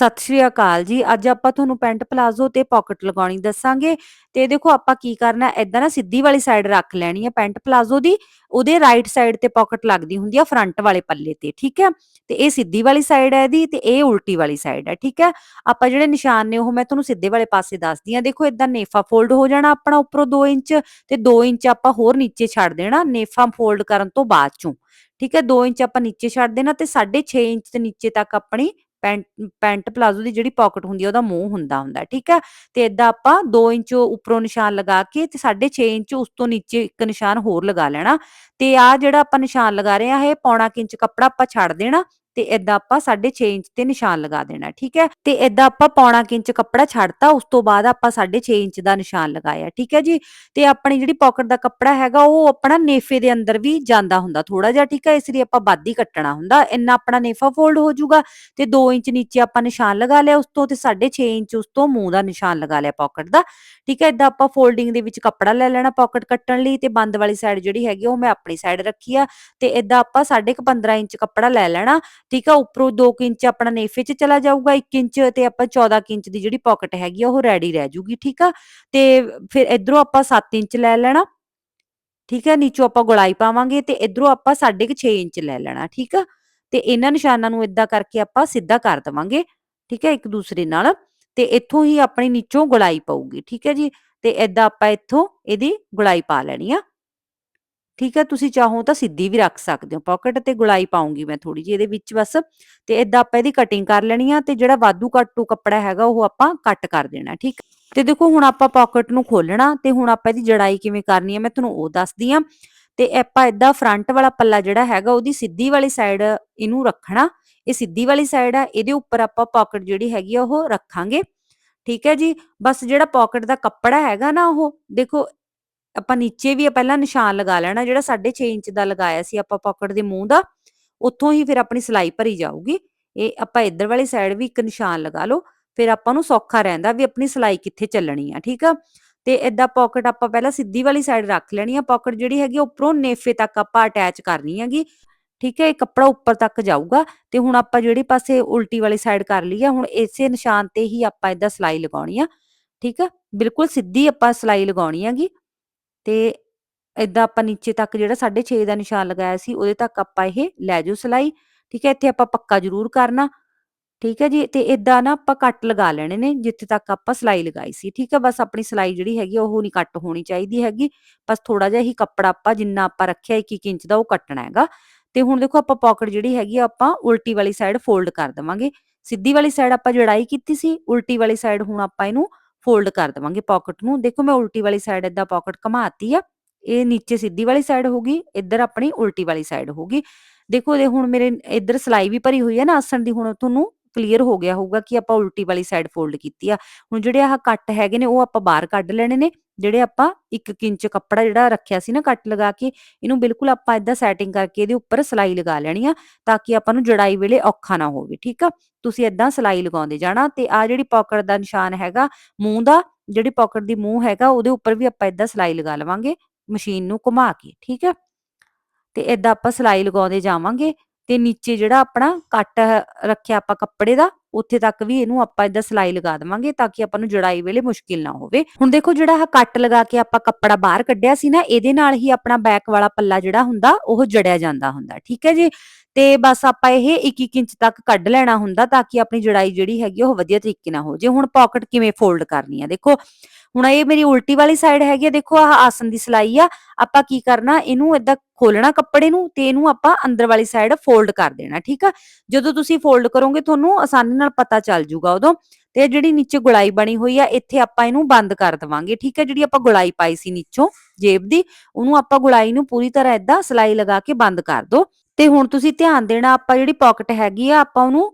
ਸਤਿ ਸ਼੍ਰੀ ਅਕਾਲ ਜੀ। ਅੱਜ ਆਪਾਂ ਤੁਹਾਨੂੰ ਪੈਂਟ ਪਲਾਜ਼ੋ ਤੇ ਪਾਕਟ ਲਗਾਉਣੀ ਦੱਸਾਂਗੇ। ਤੇ ਦੇਖੋ ਆਪਾਂ ਕੀ ਕਰਨਾ, ਏਦਾਂ ਨਾ ਸਿੱਧੀ ਵਾਲੀ ਸਾਈਡ ਰੱਖ ਲੈਣੀ ਹੈ ਪੈਂਟ ਪਲਾਜ਼ੋ ਦੀ। ਉਹਦੇ ਰਾਈਟ ਸਾਈਡ ਤੇ ਪਾਕਟ ਲੱਗਦੀ ਹੁੰਦੀ ਆ ਫਰੰਟ ਵਾਲੇ ਪੱਲੇ ਤੇ, ਠੀਕ ਹੈ? ਤੇ ਇਹ ਸਿੱਧੀ ਵਾਲੀ ਸਾਈਡ ਹੈ ਇਹਦੀ ਤੇ ਇਹ ਉਲਟੀ ਵਾਲੀ ਸਾਈਡ ਹੈ, ਠੀਕ ਹੈ? ਆਪਾਂ ਜਿਹੜੇ ਨਿਸ਼ਾਨ ਨੇ ਉਹ ਮੈਂ ਤੁਹਾਨੂੰ ਸਿੱਧੇ ਵਾਲੇ ਪਾਸੇ ਦੱਸਦੀ ਆ ਦੇਖੋ ਏਦਾਂ ਨੇਫਾ ਫੋਲਡ ਹੋ ਜਾਣਾ ਆਪਣਾ ਉੱਪਰੋਂ 2 ਇੰਚ ਤੇ 2 ਇੰਚ ਆਪਾਂ ਹੋਰ ਨੀਚੇ ਛੱਡ ਦੇਣਾ, ਨੇਫਾ ਫੋਲਡ ਕਰਨ ਤੋਂ ਬਾਅਦ ਚੋਂ, ਠੀਕ ਹੈ? 2 ਇੰਚ ਆਪਾਂ ਨੀਚੇ ਛੱਡ ਦੇਣਾ ਤੇ 6.5 ਇੰਚ ਤੇ ਨੀਚੇ ਤੱਕ ਆਪਣੀ ਪੈਂਟ ਪੈਂਟ ਪਲਾਜ਼ੋ ਦੀ ਜਿਹੜੀ ਪਾਕਟ ਹੁੰਦੀ ਹੈ ਉਹਦਾ ਮੂੰਹ ਹੁੰਦਾ ਹੁੰਦਾ, ਠੀਕ ਹੈ ਤੇ ਇਦਾਂ ਆਪਾਂ 2 ਇੰਚ ਉੱਪਰੋਂ ਨਿਸ਼ਾਨ ਲਗਾ ਕੇ ਤੇ 6.5 ਇੰਚ ਉਸ ਤੋਂ ਨੀਚੇ ਇੱਕ ਨਿਸ਼ਾਨ ਹੋਰ ਲਗਾ ਲੈਣਾ। ਤੇ ਆ ਜਿਹੜਾ ਆਪਾਂ ਨਿਸ਼ਾਨ ਲਗਾ ਰਹੇ ਆ, ਇਹ ਪੌਣਾ ਇੰਚ ਕੱਪੜਾ ਆਪਾਂ ਛੱਡ ਦੇਣਾ। ਤੇ ਇਦਾਂ ਆਪਾਂ 6.5 ਇੰਚ ਤੇ ਨਿਸ਼ਾਨ ਲਗਾ ਦੇਣਾ, ਠੀਕ ਹੈ? ਤੇ ਇਦਾਂ ਆਪਾਂ ਪੌਣਾ ਇੰਚ ਕੱਪੜਾ ਛੱਡਤਾ, ਉਸ ਤੋਂ ਬਾਅਦ ਆਪਾਂ 6.5 ਇੰਚ ਦਾ ਨਿਸ਼ਾਨ ਲਗਾਇਆ, ਠੀਕ ਹੈ ਜੀ? ਤੇ ਆਪਣੀ ਜਿਹੜੀ ਪਾਕਟ ਦਾ ਕੱਪੜਾ ਹੈਗਾ, ਉਹ ਆਪਣਾ ਨੇਫੇ ਦੇ ਅੰਦਰ ਵੀ ਜਾਂਦਾ ਹੁੰਦਾ ਥੋੜਾ ਜਿਹਾ, ਠੀਕ ਹੈ? ਇਸ ਲਈ ਆਪਾਂ ਵੱਧ ਕੱਟਣਾ ਹੁੰਦਾ, ਇੰਨਾ ਆਪਣਾ ਨੇਫਾ ਫੋਲਡ ਹੋ ਜਾਊਗਾ ਤੇ 2 ਇੰਚ ਨੀਚੇ ਆਪਾਂ ਨਿਸ਼ਾਨ ਲਗਾ ਲਿਆ, ਉਸ ਤੋਂ ਤੇ 6.5 ਇੰਚ ਉਸ ਤੋਂ ਮੂੰਹ ਦਾ ਨਿਸ਼ਾਨ ਲਗਾ ਲਿਆ ਪਾਕਟ ਦਾ, ਠੀਕ ਹੈ? ਇਦਾਂ ਆਪਾਂ ਫੋਲਡਿੰਗ ਦੇ ਵਿੱਚ ਕੱਪੜਾ ਲੈ ਲੈਣਾ ਪਾਕਟ ਕੱਟਣ ਲਈ ਤੇ ਬੰਦ ਵਾਲੀ ਸਾਈਡ ਜਿਹੜੀ ਹੈਗੀ, ਉਹ ਮੈਂ ਆਪਣੀ ਸਾਈਡ ਰੱਖੀ ਆ ਤੇ ਇਦਾਂ ਆਪਾਂ 15.5 ਇੰਚ ਕੱਪੜਾ ਲੈ ਲੈਣਾ ਠੀਕ ਆ, ਉੱਪਰੋਂ 2 ਇੰਚ ਆਪਣਾ ਨੇਫੇ 'ਚ ਚਲਾ ਜਾਊਗਾ 1 ਇੰਚ ਤੇ ਆਪਾਂ 14 ਇੰਚ ਦੀ ਜਿਹੜੀ ਪਾਕਟ ਹੈਗੀ ਆ, ਉਹ ਰੈਡੀ ਰਹਿ ਜੂਗੀ, ਠੀਕ ਆ? ਤੇ ਫਿਰ ਇਧਰੋਂ ਆਪਾਂ 7 ਇੰਚ ਲੈ ਲੈਣਾ, ਠੀਕ ਹੈ ਨੀਚੋਂ ਆਪਾਂ ਗੁਲਾਈ ਪਾਵਾਂਗੇ ਤੇ ਇਧਰੋਂ ਆਪਾਂ 6.5 ਇੰਚ ਲੈ ਲੈਣਾ, ਠੀਕ ਆ? ਤੇ ਇਹਨਾਂ ਨਿਸ਼ਾਨਾਂ ਨੂੰ ਇਦਾਂ ਕਰਕੇ ਆਪਾਂ ਸਿੱਧਾ ਕਰ ਦਵਾਂਗੇ, ਠੀਕ ਹੈ ਇੱਕ ਦੂਸਰੇ ਨਾਲ, ਤੇ ਇੱਥੋਂ ਹੀ ਆਪਣੀ ਨੀਚੋਂ ਗੁਲਾਈ ਪਾਊਗੀ, ਠੀਕ ਹੈ ਜੀ? ਤੇ ਇਦਾਂ ਆਪਾਂ ਇੱਥੋਂ ਇਹਦੀ ਗੁਲਾਈ ਪਾ ਲੈਣੀ ਆ। ਠੀਕ ਹੈ, ਤੁਸੀਂ ਚਾਹੋ ਤਾਂ ਸਿੱਧੀ ਵੀ ਰੱਖ ਸਕਦੇ ਹੋ ਪਾਕਟ ਤੇ ਗੁਲਾਈ ਪਾਉਂਗੀ ਮੈਂ ਥੋੜੀ ਜਿਹੀ ਇਹਦੇ ਵਿੱਚ ਬਸ ਤੇ ਇਦਾਂ ਆਪਾਂ ਇਹਦੀ ਕਟਿੰਗ ਕਰ ਲੈਣੀ ਆ ਤੇ ਜਿਹੜਾ ਵਾਧੂ ਕੱਟੂ ਕੱਪੜਾ ਹੈਗਾ ਉਹ ਆਪਾਂ ਕੱਟ ਕਰ ਦੇਣਾ, ਠੀਕ ਤੇ ਦੇਖੋ ਹੁਣ ਆਪਾਂ ਪਾਕਟ ਨੂੰ ਖੋਲਣਾ ਤੇ ਹੁਣ ਆਪਾਂ ਇਹਦੀ ਜੜਾਈ ਕਿਵੇਂ ਕਰਨੀ ਹੈ ਮੈਂ ਤੁਹਾਨੂੰ ਉਹ ਦੱਸਦੀ ਆ ਤੇ ਆਪਾਂ ਇਦਾਂ ਫਰੰਟ ਵਾਲਾ ਪੱਲਾ ਜਿਹੜਾ ਹੈਗਾ ਉਹਦੀ ਸਿੱਧੀ ਵਾਲੀ ਸਾਈਡ ਇਹਨੂੰ ਰੱਖਣਾ, ਇਹ ਸਿੱਧੀ ਵਾਲੀ ਸਾਈਡ ਆ, ਇਹਦੇ ਉੱਪਰ ਆਪਾਂ ਪਾਕਟ ਜਿਹੜੀ ਹੈਗੀ ਆ ਉਹ ਰੱਖਾਂਗੇ, ਠੀਕ ਹੈ ਜੀ। ਬਸ ਜਿਹੜਾ ਪਾਕਟ ਦਾ ਕੱਪੜਾ ਹੈਗਾ ਨਾ ਉਹ ਦੇਖੋ ਆਪਾਂ ਨੀਚੇ ਵੀ ਪਹਿਲਾਂ ਨਿਸ਼ਾਨ ਲਗਾ ਲੈਣਾ, ਜਿਹੜਾ 6.5 ਇੰਚ ਦਾ ਲਗਾਇਆ ਸੀ ਆਪਾਂ ਪਾਕਟ ਦੇ ਮੂੰਹ ਦਾ, ਉੱਥੋਂ ਹੀ ਫਿਰ ਆਪਣੀ ਸਿਲਾਈ ਭਰੀ ਜਾਊਗੀ। ਇਹ ਆਪਾਂ ਇੱਧਰ ਵਾਲੀ ਸਾਈਡ ਵੀ ਇੱਕ ਨਿਸ਼ਾਨ ਲਗਾ ਲਓ, ਫਿਰ ਆਪਾਂ ਨੂੰ ਸੌਖਾ ਰਹਿੰਦਾ ਵੀ ਆਪਣੀ ਸਿਲਾਈ ਕਿੱਥੇ ਚੱਲਣੀ ਆ, ਠੀਕ ਆ? ਤੇ ਇਦਾਂ ਪਾਕਟ ਆਪਾਂ ਪਹਿਲਾਂ ਸਿੱਧੀ ਵਾਲੀ ਸਾਈਡ ਰੱਖ ਲੈਣੀ ਆ, ਪਾਕਟ ਜਿਹੜੀ ਹੈਗੀ ਉੱਪਰੋਂ ਨੇਫੇ ਤੱਕ ਆਪਾਂ ਅਟੈਚ ਕਰਨੀ ਹੈਗੀ, ਠੀਕ ਹੈ ਇਹ ਕੱਪੜਾ ਉੱਪਰ ਤੱਕ ਜਾਊਗਾ, ਤੇ ਹੁਣ ਆਪਾਂ ਜਿਹੜੀ ਪਾਸੇ ਉਲਟੀ ਵਾਲੀ ਸਾਈਡ ਕਰ ਲਈ ਆ, ਹੁਣ ਇਸੇ ਨਿਸ਼ਾਨ ਤੇ ਹੀ ਆਪਾਂ ਇਦਾਂ ਸਿਲਾਈ ਲਗਾਉਣੀ ਆ, ਠੀਕ ਆ? ਬਿਲਕੁਲ ਸਿੱਧੀ ਆਪਾਂ ਸਿਲਾਈ ਲਗਾਉਣੀ ਹੈਗੀ ਤੇ ਇਦਾਂ ਆਪਾਂ ਨੀਚੇ ਤੱਕ ਜਿਹੜਾ 6.5 ਦਾ ਨਿਸ਼ਾਨ ਲਗਾਇਆ ਸੀ, ਉਹਦੇ ਤੱਕ ਆਪਾਂ ਇਹ ਲੈ ਜਾਓ ਸਲਾਈ, ਠੀਕ ਹੈ? ਇੱਥੇ ਆਪਾਂ ਪੱਕਾ ਜ਼ਰੂਰ ਕਰਨਾ, ਠੀਕ ਹੈ ਜੀ? ਤੇ ਇਦਾਂ ਨਾ ਆਪਾਂ ਕੱਟ ਲਗਾ ਲੈਣੇ ਨੇ, ਜਿੱਥੇ ਤੱਕ ਆਪਾਂ ਸਲਾਈ ਲਗਾਈ ਸੀ, ਠੀਕ ਹੈ? ਬਸ ਆਪਣੀ ਸਲਾਈ ਜਿਹੜੀ ਹੈਗੀ ਉਹ ਨਹੀਂ ਕੱਟ ਹੋਣੀ ਚਾਹੀਦੀ ਹੈਗੀ, ਬਸ ਥੋੜਾ ਜਿਹਾ ਹੀ ਕੱਪੜਾ ਆਪਾਂ ਜਿੰਨਾ ਆਪਾਂ ਰੱਖਿਆ 1 1 ਇੰਚ ਦਾ, ਉਹ ਕੱਟਣਾ ਹੈਗਾ। ਤੇ ਹੁਣ ਦੇਖੋ ਆਪਾਂ ਪਾਕਟ ਜਿਹੜੀ ਹੈਗੀ ਆਪਾਂ ਉਲਟੀ ਵਾਲੀ ਸਾਈਡ ਫੋਲਡ ਕਰ ਦਵਾਂਗੇ। ਸਿੱਧੀ ਵਾਲੀ ਸਾਈਡ ਆਪਾਂ ਜੜਾਈ ਕੀਤੀ ਸੀ, ਉਲਟੀ ਵਾਲੀ ਸਾਈਡ ਹੁਣ ਆਪਾਂ ਇਹਨੂੰ ਫੋਲਡ ਕਰ ਦਵਾਂਗੇ ਪਾਕਟ ਨੂੰ। ਦੇਖੋ ਮੈਂ ਉਲਟੀ ਵਾਲੀ ਸਾਈਡ ਇਦਾਂ ਪਾਕਟ ਘਮਾਤੀ ਆ, ਇਹ ਨੀਚੇ ਸਿੱਧੀ ਵਾਲੀ ਸਾਈਡ ਹੋਗੀ ਇੱਧਰ ਆਪਣੀ ਉਲਟੀ ਵਾਲੀ ਸਾਈਡ ਹੋਗੀ ਦੇਖੋ ਇਹ ਹੁਣ ਮੇਰੇ ਇੱਧਰ ਸਲਾਈ ਵੀ ਭਰੀ ਹੋਈ ਹੈ ਨਾ, ਆਸਣ ਦੀ ਹੁਣ ਤੁਹਾਨੂੰ ਕਲੀਅਰ ਹੋ ਗਿਆ ਹੋਊਗਾ ਕਿ ਆਪਾਂ ਉਲਟੀ ਵਾਲੀ ਸਾਈਡ ਫੋਲਡ ਕੀਤੀ ਆ। ਹੁਣ ਜਿਹੜੇ ਆਹ ਕੱਟ ਹੈਗੇ ਨੇ, ਉਹ ਆਪਾਂ ਬਾਹਰ ਕੱਢ ਲੈਣੇ ਨੇ। ਜਿਹੜੇ ਆਪਾਂ 1 ਇੰਚ ਕੱਪੜਾ ਜਿਹੜਾ ਰੱਖਿਆ ਸੀ ਨਾ ਕੱਟ ਲਗਾ ਕੇ, ਇਹਨੂੰ ਬਿਲਕੁਲ ਆਪਾਂ ਇਦਾਂ ਸੈਟਿੰਗ ਕਰਕੇ ਇਹਦੇ ਉੱਪਰ ਸਲਾਈ ਲਗਾ ਲੈਣੀ ਆ, ਤਾਂ ਕਿ ਆਪਾਂ ਨੂੰ ਜੜਾਈ ਵੇਲੇ ਔਖਾ ਨਾ ਹੋਵੇ, ਠੀਕ ਆ? ਤੁਸੀਂ ਇਦਾਂ ਸਲਾਈ ਲਗਾਉਂਦੇ ਜਾਣਾ ਤੇ ਆ ਜਿਹੜੀ ਪਾਕਟ ਦਾ ਨਿਸ਼ਾਨ ਹੈਗਾ, ਮੂੰਹ ਦਾ, ਜਿਹੜੀ ਪਾਕਟ ਦੀ ਮੂੰਹ ਹੈਗਾ, ਉਹਦੇ ਉੱਪਰ ਵੀ ਆਪਾਂ ਇਦਾਂ ਸਲਾਈ ਲਗਾ ਲਵਾਂਗੇ, ਮਸ਼ੀਨ ਨੂੰ ਘੁਮਾ ਕੇ, ਠੀਕ ਆ? ਤੇ ਇਦਾਂ ਆਪਾਂ ਸਲਾਈ ਲਗਾਉਂਦੇ ਜਾਵਾਂਗੇ ਤੇ ਨੀਚੇ ਜਿਹੜਾ ਆਪਣਾ ਕੱਟ ਰੱਖਿਆ ਆਪਾਂ ਕੱਪੜੇ ਦਾ, ਉੱਥੇ ਤੱਕ ਵੀ ਇਹਨੂੰ ਆਪਾਂ ਇਦਾਂ ਸਲਾਈ ਲਗਾ ਦਵਾਂਗੇ ਤਾਂ ਕਿ ਆਪਾਂ ਨੂੰ ਜੜਾਈ ਵੇਲੇ ਮੁਸ਼ਕਿਲ ਨਾ ਹੋਵੇ। ਹੁਣ ਦੇਖੋ ਜਿਹੜਾ ਆਹ ਕੱਟ ਲਗਾ ਕੇ ਆਪਾਂ ਕੱਪੜਾ ਬਾਹਰ ਕੱਢਿਆ ਸੀ ਨਾ, ਇਹਦੇ ਨਾਲ ਹੀ ਆਪਣਾ ਬੈਕ ਵਾਲਾ ਪੱਲਾ ਜਿਹੜਾ ਹੁੰਦਾ, ਉਹ ਜੜਿਆ ਜਾਂਦਾ ਹੁੰਦਾ, ਠੀਕ ਹੈ ਜੀ? ਤੇ ਬਸ ਆਪਾਂ ਇਹ 1 1 ਇੰਚ ਤੱਕ ਕੱਢ ਲੈਣਾ ਹੁੰਦਾ ਤਾਂ ਕਿ ਆਪਣੀ ਜੜਾਈ ਜਿਹੜੀ ਹੈਗੀ ਉਹ ਵਧੀਆ ਤਰੀਕੇ ਨਾਲ ਹੋ ਜੇ। ਹੁਣ ਪਾਕਟ ਕਿਵੇਂ ਫੋਲਡ ਕਰਨੀ ਆ? ਦੇਖੋ ਹੁਣ ਇਹ ਮੇਰੀ ਉਲਟੀ ਵਾਲੀ ਸਾਈਡ ਹੈਗੀ ਆ, ਦੇਖੋ ਆਹ ਆਸਨ ਦੀ ਸਲਾਈ ਆ, ਆਪਾਂ ਕੀ ਕਰਨਾ, ਇਹਨੂੰ ਇਦਾਂ ਖੋਲਣਾ ਕੱਪੜੇ ਨੂੰ ਤੇ ਇਹਨੂੰ ਆਪਾਂ ਅੰਦਰ ਵਾਲੀ ਸਾਈਡ ਫੋਲਡ ਕਰ ਦੇਣਾ, ਠੀਕ ਆ? ਜਦੋਂ ਤੁਸੀਂ ਫੋਲਡ ਕਰੋਗੇ, ਤੁਹਾਨੂੰ ਆਸਾਨੀ ਨਾਲ ਪਤਾ ਚੱਲ ਜੂਗਾ ਉਦੋਂ, ਤੇ ਜਿਹੜੀ ਨੀਚੇ ਗੁਲਾਈ ਬਣੀ ਹੋਈ ਆ, ਇੱਥੇ ਆਪਾਂ ਇਹਨੂੰ ਬੰਦ ਕਰ ਦਵਾਂਗੇ, ਠੀਕ ਹੈ ਜਿਹੜੀ ਆਪਾਂ ਗੁਲਾਈ ਪਾਈ ਸੀ ਨੀਚੋਂ ਜੇਬ ਦੀ, ਉਹਨੂੰ ਆਪਾਂ ਗੁਲਾਈ ਨੂੰ ਪੂਰੀ ਤਰ੍ਹਾਂ ਇਦਾਂ ਸਲਾਈ ਲਗਾ ਕੇ ਬੰਦ ਕਰ ਦੋ, ਤੇ ਹੁਣ ਤੁਸੀਂ ਧਿਆਨ ਦੇਣਾ, ਆਪਾਂ ਜਿਹੜੀ ਪਾਕਟ ਹੈਗੀ ਆ, ਆਪਾਂ ਉਹਨੂੰ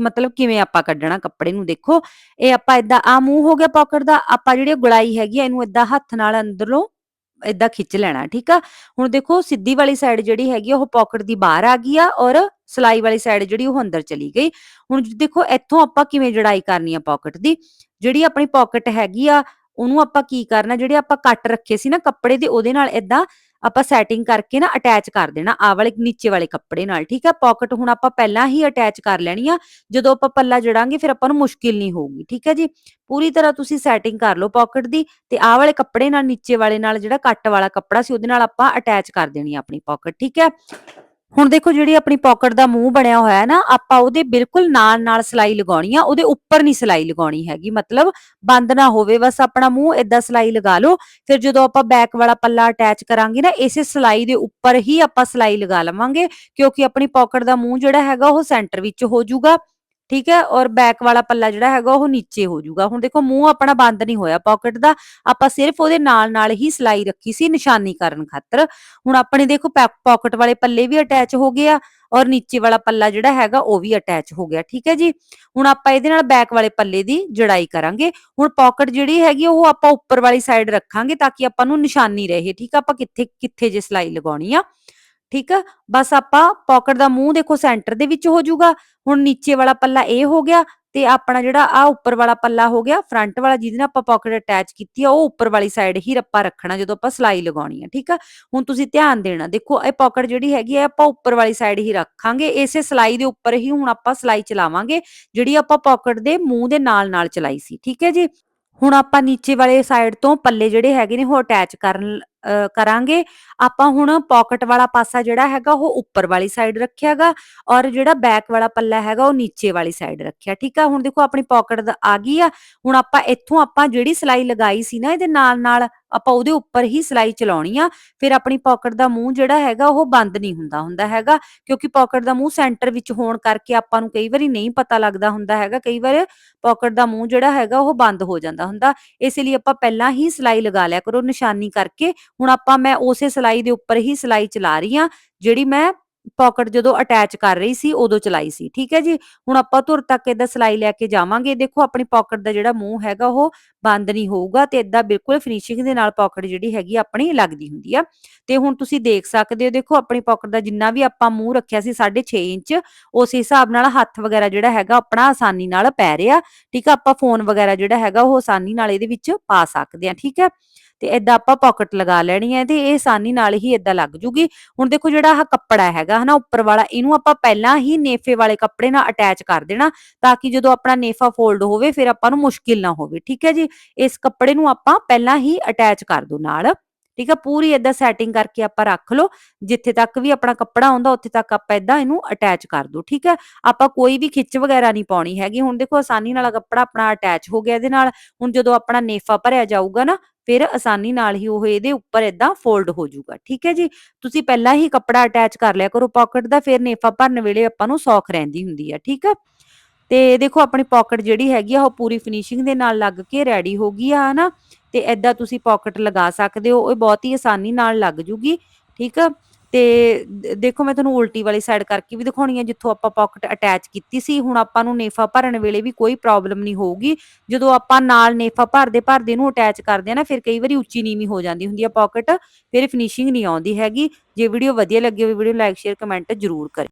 ਮਤਲਬ ਕਿਵੇਂ ਆਪਾਂ ਕੱਢਣਾ ਕੱਪੜੇ ਨੂੰ? ਦੇਖੋ, ਇਹ ਆਪਾਂ ਇਦਾਂ ਆ ਮੂੰਹ ਹੋ ਗਿਆ ਪਾਕਟ ਦਾ, ਆਪਾਂ ਜਿਹੜੀ ਗੁਲਾਈ ਹੈਗੀ ਆ, ਇਹਨੂੰ ਇਦਾਂ ਹੱਥ ਨਾਲ ਅੰਦਰੋਂ ਇਦਾਂ ਖਿੱਚ ਲੈਣਾ, ਠੀਕ ਆ? ਹੁਣ ਦੇਖੋ, ਸਿੱਧੀ ਵਾਲੀ ਸਾਈਡ ਜਿਹੜੀ ਹੈਗੀ ਉਹ ਪਾਕਟ ਦੀ ਬਾਹਰ ਆ ਗਈ ਆ ਔਰ ਸਲਾਈ ਵਾਲੀ ਸਾਈਡ ਜਿਹੜੀ, ਉਹ ਅੰਦਰ ਚਲੀ ਗਈ। ਹੁਣ ਦੇਖੋ, ਇੱਥੋਂ ਆਪਾਂ ਕਿਵੇਂ ਜੜਾਈ ਕਰਨੀ ਆ ਪਾਕਟ ਦੀ? ਜਿਹੜੀ ਆਪਣੀ ਪਾਕਟ ਹੈਗੀ ਆ, ਉਹਨੂੰ ਆਪਾਂ ਕੀ ਕਰਨਾ, ਜਿਹੜੇ ਆਪਾਂ ਕੱਟ ਰੱਖੇ ਸੀ ਨਾ ਕੱਪੜੇ ਦੇ, ਉਹਦੇ ਨਾਲ ਇਦਾਂ ਆਪਾਂ ਸੈਟਿੰਗ ਕਰਕੇ ਨਾ ਅਟੈਚ ਕਰ ਦੇਣਾ ਆ ਵਾਲੇ ਨੀਚੇ ਵਾਲੇ ਕੱਪੜੇ ਨਾਲ, ਠੀਕ ਹੈ ਪਾਕਟ ਹੁਣ ਆਪਾਂ ਪਹਿਲਾਂ ਹੀ ਅਟੈਚ ਕਰ ਲੈਣੀ ਆ, ਜਦੋਂ ਆਪਾਂ ਪੱਲਾ ਜੜਾਂਗੇ ਫਿਰ ਆਪਾਂ ਨੂੰ ਮੁਸ਼ਕਿਲ ਨਹੀਂ ਹੋਊਗੀ, ਠੀਕ ਹੈ ਜੀ? ਪੂਰੀ ਤਰ੍ਹਾਂ ਤੁਸੀਂ ਸੈਟਿੰਗ ਕਰ ਲਓ ਪਾਕਟ ਦੀ ਤੇ ਆਹ ਵਾਲੇ ਕੱਪੜੇ ਨਾਲ, ਨੀਚੇ ਵਾਲੇ ਨਾਲ ਜਿਹੜਾ ਕੱਟ ਵਾਲਾ ਕੱਪੜਾ ਸੀ ਉਹਦੇ ਨਾਲ ਆਪਾਂ ਅਟੈਚ ਕਰ ਦੇਣੀ ਆ ਆਪਣੀ ਪਾਕਟ ਠੀਕ ਹੈ ਹੁਣ ਦੇਖੋ ਜਿਹੜੀ ਆਪਣੀ ਪਾਕਟ ਦਾ ਮੂੰਹ ਬਣਿਆ ਹੋਇਆ ਹੈ ਨਾ, ਆਪਾਂ ਉਹਦੇ ਬਿਲਕੁਲ ਨਾਲ ਨਾਲ ਸਲਾਈ ਲਗਾਉਣੀ ਆ, ਉਹਦੇ ਉੱਪਰ ਨਹੀਂ ਸਲਾਈ ਲਗਾਉਣੀ ਹੈਗੀ, ਮਤਲਬ ਬੰਦ ਨਾ ਹੋਵੇ, ਬਸ ਆਪਣਾ ਮੂੰਹ ਏਦਾਂ ਸਲਾਈ ਲਗਾ ਲਓ, ਫਿਰ ਜਦੋਂ ਆਪਾਂ ਬੈਕ ਵਾਲਾ ਪੱਲਾ ਅਟੈਚ ਕਰਾਂਗੇ ਨਾ, ਇਸੇ ਸਲਾਈ ਦੇ ਉੱਪਰ ਹੀ ਆਪਾਂ ਸਲਾਈ ਲਗਾ ਲਵਾਂਗੇ, ਕਿਉਂਕਿ ਆਪਣੀ ਪਾਕਟ ਦਾ ਮੂੰਹ ਜਿਹੜਾ ਹੈਗਾ ਉਹ ਸੈਂਟਰ ਵਿੱਚ ਹੋ ਜਾਊਗਾ। ਠੀਕ ਹੈ, ਔਰ ਬੈਕ ਵਾਲਾ ਪੱਲਾ ਜਿਹੜਾ ਹੈਗਾ ਉਹ ਨੀਚੇ ਹੋ ਜਾਊਗਾ। ਹੁਣ ਦੇਖੋ, ਮੂੰਹ ਆਪਣਾ ਬੰਦ ਨਹੀਂ ਹੋਇਆ। ਪਾਕਟ ਦਾ ਆਪਾਂ ਸਿਰਫ ਉਹਦੇ ਨਾਲ ਨਾਲ ਹੀ ਸਲਾਈ ਰੱਖੀ ਸੀ ਨਿਸ਼ਾਨੀ ਕਰਨ ਖਾਤਰ। ਹੁਣ ਆਪਣੇ ਦੇਖੋ ਪਾਕਟ ਵਾਲੇ ਪੱਲੇ ਵੀ ਅਟੈਚ ਹੋ ਗਏ ਆ, ਔਰ ਨੀਚੇ ਵਾਲਾ ਪੱਲਾ ਜਿਹੜਾ ਹੈਗਾ ਉਹ ਵੀ ਅਟੈਚ ਹੋ ਗਿਆ। ਠੀਕ ਹੈ ਜੀ? ਹੁਣ ਆਪਾਂ ਇਹਦੇ ਨਾਲ ਬੈਕ ਵਾਲੇ ਪੱਲੇ ਦੀ ਜੜਾਈ ਕਰਾਂਗੇ। ਹੁਣ ਪਾਕਟ ਜਿਹੜੀ ਹੈਗੀ ਉਹ ਆਪਾਂ ਉੱਪਰ ਵਾਲੀ ਸਾਈਡ ਰੱਖਾਂਗੇ ਤਾਂ ਕਿ ਆਪਾਂ ਨੂੰ ਨਿਸ਼ਾਨੀ ਰਹੇ। ਠੀਕ ਆ, ਆਪਾਂ ਕਿੱਥੇ ਕਿੱਥੇ ਜੇ ਸਲਾਈ ਲਗਾਉਣੀ ਆ। ਠੀਕ ਆ? ਬਸ ਆਪਾਂ ਪਾਕਟ ਦਾ ਮੂੰਹ ਦੇਖੋ ਸੈਂਟਰ ਦੇ ਵਿੱਚ ਹੋ ਜਾਊਗਾ ਹੁਣ ਨੀਚੇ ਵਾਲਾ ਪੱਲਾ ਇਹ ਹੋ ਗਿਆ ਤੇ ਆਪਣਾ ਜਿਹੜਾ ਆ ਉੱਪਰ ਵਾਲਾ ਪੱਲਾ ਹੋ ਗਿਆ ਫਰੰਟ ਵਾਲਾ ਜਿਹਦੇ ਨਾਲ ਆਪਾਂ ਪਾਕਟ ਅਟੈਚ ਕੀਤੀ ਆ, ਉਹ ਉੱਪਰ ਵਾਲੀ ਸਾਈਡ ਹੀ ਰੱਪਾ ਰੱਖਣਾ ਜਦੋਂ ਆਪਾਂ ਸਲਾਈ ਲਗਾਉਣੀ ਆ, ਠੀਕ ਆ? ਹੁਣ ਤੁਸੀਂ ਧਿਆਨ ਦੇਣਾ, ਦੇਖੋ ਇਹ ਪਾਕਟ ਜਿਹੜੀ ਹੈਗੀ ਆ ਆਪਾਂ ਉੱਪਰ ਵਾਲੀ ਸਾਈਡ ਹੀ ਰੱਖਾਂਗੇ, ਇਸੇ ਸਲਾਈ ਦੇ ਉੱਪਰ ਹੀ ਹੁਣ ਆਪਾਂ ਸਲਾਈ ਚਲਾਵਾਂਗੇ, ਜਿਹੜੀ ਆਪਾਂ ਪਾਕਟ ਦੇ ਮੂੰਹ ਦੇ ਨਾਲ ਨਾਲ ਚਲਾਈ ਸੀ, ਠੀਕ ਹੈ ਜੀ? ਹੁਣ ਆਪਾਂ ਨੀਚੇ ਵਾਲੇ ਸਾਈਡ ਤੋਂ ਪੱਲੇ ਜਿਹੜੇ ਹੈਗੇ ਨੇ ਉਹ ਅਟੈਚ ਕਰਨ ਕਰਾਂਗੇ। ਆਪਾਂ ਹੁਣ ਪਾਕਟ ਵਾਲਾ ਪਾਸਾ ਜਿਹੜਾ ਹੈਗਾ, ਉਹ ਉੱਪਰ ਵਾਲੀ ਸਾਈਡ ਰੱਖਿਆਗਾ ਔਰ ਜਿਹੜਾ ਬੈਕ ਵਾਲਾ ਪੱਲਾ ਹੈਗਾ, ਉਹ ਨੀਚੇ ਵਾਲੀ ਸਾਈਡ ਰੱਖਿਆ। ਠੀਕ ਆ? ਹੁਣ ਦੇਖੋ, ਆਪਣੀ ਪਾਕਟ ਆ ਗਈ ਆ। ਹੁਣ ਆਪਾਂ ਇੱਥੋਂ ਆਪਾਂ ਜਿਹੜੀ ਸਲਾਈ ਲਗਾਈ ਸੀ ਨਾ, ਇਹਦੇ ਨਾਲ ਨਾਲ ਆਪਾਂ ਉਹਦੇ ਉੱਪਰ ਹੀ ਸਲਾਈ ਚਲਾਉਣੀ ਆ। ਫਿਰ ਆਪਣੀ ਪਾਕਟ ਦਾ ਮੂੰਹ ਜਿਹੜਾ ਹੈਗਾ, ਉਹ ਬੰਦ ਨਹੀਂ ਹੁੰਦਾ ਹੁੰਦਾ ਹੈਗਾ, ਕਿਉਂਕਿ ਪਾਕਟ ਦਾ ਮੂੰਹ ਸੈਂਟਰ ਵਿੱਚ ਹੋਣ ਕਰਕੇ ਆਪਾਂ ਨੂੰ ਕਈ ਵਾਰੀ ਨਹੀਂ ਪਤਾ ਲੱਗਦਾ ਹੁੰਦਾ ਹੈਗਾ। ਕਈ ਵਾਰ ਪਾਕਟ ਦਾ ਮੂੰਹ ਜਿਹੜਾ ਹੈਗਾ, ਉਹ ਬੰਦ ਹੋ ਜਾਂਦਾ ਹੁੰਦਾ। ਇਸ ਲਈ ਆਪਾਂ ਪਹਿਲਾਂ ਹੀ ਸਲਾਈ ਲਗਾ ਲਿਆ ਕਰੋ ਨਿਸ਼ਾਨੀ ਕਰਕੇ। ਹੁਣ ਆਪਾਂ ਮੈਂ ਉਸੇ ਸਿਲਾਈ ਦੇ ਉੱਪਰ ਹੀ ਸਿਲਾਈ ਚਲਾ ਰਹੀ ਆ ਜਿਹੜੀ ਮੈਂ ਪਾਕਟ ਜਦੋਂ ਅਟੈਚ ਕਰ ਰਹੀ ਸੀ ਉਦੋਂ ਚਲਾਈ ਸੀ, ਠੀਕ ਹੈ ਜੀ? ਹੁਣ ਆਪਾਂ ਧੁਰ ਤੱਕ ਇਦਾਂ ਸਿਲਾਈ ਲੈ ਕੇ ਜਾਵਾਂਗੇ, ਦੇਖੋ ਆਪਣੀ ਪਾਕਟ ਦਾ ਜਿਹੜਾ ਮੂੰਹ ਹੈਗਾ ਉਹ ਬੰਦ ਨਹੀਂ ਹੋਊਗਾ ਤੇ ਇਦਾਂ ਬਿਲਕੁਲ ਫਿਨਿਸ਼ਿੰਗ ਦੇ ਨਾਲ ਪਾਕਟ ਜਿਹੜੀ ਹੈਗੀ ਆਪਣੀ ਲੱਗਦੀ ਹੁੰਦੀ ਆ। ਤੇ ਹੁਣ ਤੁਸੀਂ ਦੇਖ ਸਕਦੇ ਹੋ, ਦੇਖੋ ਆਪਣੀ ਪਾਕਟ ਦਾ ਜਿੰਨਾ ਵੀ ਆਪਾਂ ਮੂੰਹ ਰੱਖਿਆ ਸੀ 6.5 ਇੰਚ, ਉਸ ਹਿਸਾਬ ਨਾਲ ਹੱਥ ਵਗੈਰਾ ਜਿਹੜਾ ਹੈਗਾ ਆਪਣਾ ਆਸਾਨੀ ਨਾਲ ਪੈ ਰਿਹਾ, ਠੀਕ ਆ? ਆਪਾਂ ਫੋਨ ਵਗੈਰਾ ਜਿਹੜਾ ਹੈਗਾ ਉਹ ਆਸਾਨੀ ਨਾਲ ਇਹਦੇ ਵਿੱਚ ਪਾ ਸਕਦੇ ਆ ਠੀਕ ਹੈ? ਤੇ ਇਦਾਂ ਆਪਾਂ ਪਾਕਟ ਲਗਾ ਲੈਣੀ ਹੈ ਤੇ ਇਹ ਆਸਾਨੀ ਨਾਲ ਹੀ ਇਦਾਂ ਲੱਗ ਜੂਗੀ। ਹੁਣ ਦੇਖੋ ਜਿਹੜਾ ਆਹ ਕੱਪੜਾ ਹੈਗਾ ਹਨਾ, ਉੱਪਰ ਵਾਲਾ, ਇਹਨੂੰ ਆਪਾਂ ਪਹਿਲਾਂ ਹੀ ਨੇਫੇ ਵਾਲੇ ਕੱਪੜੇ ਨਾਲ ਅਟੈਚ ਕਰ ਦੇਣਾ ਤਾਂ ਕਿ ਜਦੋਂ ਆਪਣਾ ਨੇਫਾ ਫੋਲਡ ਹੋਵੇ ਫਿਰ ਆਪਾਂ ਨੂੰ ਮੁਸ਼ਕਿਲ ਨਾ ਹੋਵੇ, ਠੀਕ ਹੈ ਜੀ? ਇਸ ਕੱਪੜੇ ਨੂੰ ਆਪਾਂ ਪਹਿਲਾਂ ਹੀ ਅਟੈਚ ਕਰ ਦੋ ਨਾਲ, ਠੀਕ ਆ ਪੂਰੀ ਇਦਾਂ ਸੈਟਿੰਗ ਕਰਕੇ ਆਪਾਂ ਰੱਖ ਲਓ, ਜਿੱਥੇ ਤੱਕ ਵੀ ਆਪਣਾ ਕੱਪੜਾ ਆਉਂਦਾ, ਉੱਥੇ ਤੱਕ ਆਪਾਂ ਇਦਾਂ ਇਹਨੂੰ ਅਟੈਚ ਕਰ ਦੋ, ਠੀਕ ਹੈ? ਆਪਾਂ ਕੋਈ ਵੀ ਖਿੱਚ ਵਗੈਰਾ ਨਹੀਂ ਪਾਉਣੀ ਹੈਗੀ, ਹੁਣ ਦੇਖੋ ਆਸਾਨੀ ਨਾਲ ਕੱਪੜਾ ਆਪਣਾ ਅਟੈਚ ਹੋ ਗਿਆ ਇਹਦੇ ਨਾਲ, ਹੁਣ ਜਦੋਂ ਆਪਣਾ ਨੇਫਾ ਭਰਿਆ ਜਾਊਗਾ ਨਾ ਫਿਰ ਆਸਾਨੀ ਨਾਲ ਹੀ ਉਹ ਇਹਦੇ ਉੱਪਰ ਇਦਾਂ ਫੋਲਡ ਹੋ ਜਾਊਗਾ, ਠੀਕ ਹੈ ਜੀ? ਤੁਸੀਂ ਪਹਿਲਾਂ ਹੀ ਕੱਪੜਾ ਅਟੈਚ ਕਰ ਲਿਆ ਕਰੋ ਪਾਕਟ ਦਾ ਫਿਰ ਨੇਫਾ ਭਰਨ ਵੇਲੇ ਆਪਾਂ ਨੂੰ ਸੌਖ ਰਹਿੰਦੀ ਹੁੰਦੀ ਹੈ, ਠੀਕ ਹੈ? ਤੇ ਦੇਖੋ ਆਪਣੀ ਪਾਕਟ ਜਿਹੜੀ ਹੈਗੀ ਆ, ਉਹ ਪੂਰੀ ਫਿਨਿਸ਼ਿੰਗ ਦੇ ਨਾਲ ਲੱਗ ਕੇ ਰੈਡੀ ਹੋ ਗਈ ਆ, ਹਨਾ? ਤੇ ਐਦਾਂ ਤੁਸੀਂ ਪਾਕਟ ਲਗਾ ਸਕਦੇ ਹੋ, ਇਹ ਬਹੁਤ ਹੀ ਆਸਾਨੀ ਨਾਲ ਲੱਗ ਜੂਗੀ, ਠੀਕ ਆ ਤੇ ਦੇਖੋ ਮੈਂ ਤੁਹਾਨੂੰ ਉਲਟੀ ਵਾਲੀ ਸਾਈਡ ਕਰਕੇ ਵੀ ਦਿਖਾਉਣੀ ਆ, ਜਿੱਥੋਂ ਆਪਾਂ ਪਾਕਟ ਅਟੈਚ ਕੀਤੀ ਸੀ, ਹੁਣ ਆਪਾਂ ਨੂੰ ਨੇਫਾ ਭਰਨ ਵੇਲੇ ਵੀ ਕੋਈ ਪ੍ਰੋਬਲਮ ਨਹੀਂ ਹੋਊਗੀ। ਜਦੋਂ ਆਪਾਂ ਨਾਲ ਨੇਫਾ ਭਰਦੇ ਭਰਦੇ ਨੂੰ ਅਟੈਚ ਕਰਦੇ ਆ ਨਾ, ਫਿਰ ਕਈ ਵਾਰੀ ਉੱਚੀ ਨੀਵੀਂ ਹੋ ਜਾਂਦੀ ਹੁੰਦੀ ਆ ਪਾਕਟ ਫਿਰ ਫਿਨਿਸ਼ਿੰਗ ਨਹੀਂ ਆਉਂਦੀ ਹੈਗੀ। ਜੇ ਵੀਡੀਓ ਵਧੀਆ ਲੱਗੀ ਹੋਵੇ ਵੀਡੀਓ ਲਾਈਕ ਸ਼ੇਅਰ ਕਮੈਂਟ ਜ਼ਰੂਰ ਕਰਿਓ।